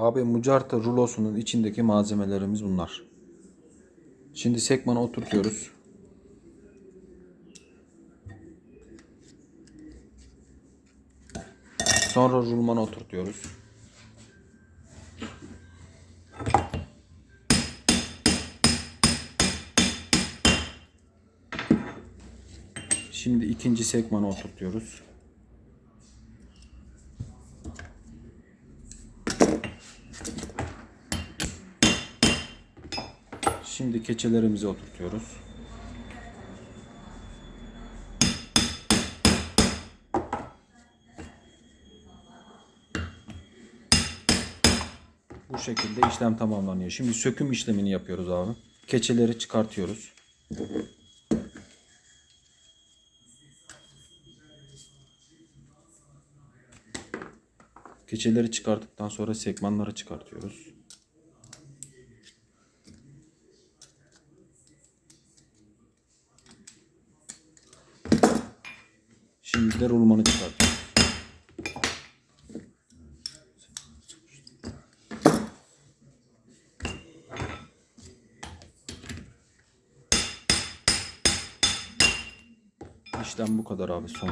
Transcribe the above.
Abi mucarta rulosunun içindeki malzemelerimiz bunlar. Şimdi sekmanı oturtuyoruz. Sonra rulmanı oturtuyoruz. Şimdi ikinci sekmanı oturtuyoruz. Şimdi keçelerimizi oturtuyoruz. Bu şekilde işlem tamamlanıyor. Şimdi söküm işlemini yapıyoruz abi. Keçeleri çıkartıyoruz. Keçeleri çıkarttıktan sonra sekmanları çıkartıyoruz. Şimdi de rulmanı çıkartıyoruz. İşlem bu kadar abi son.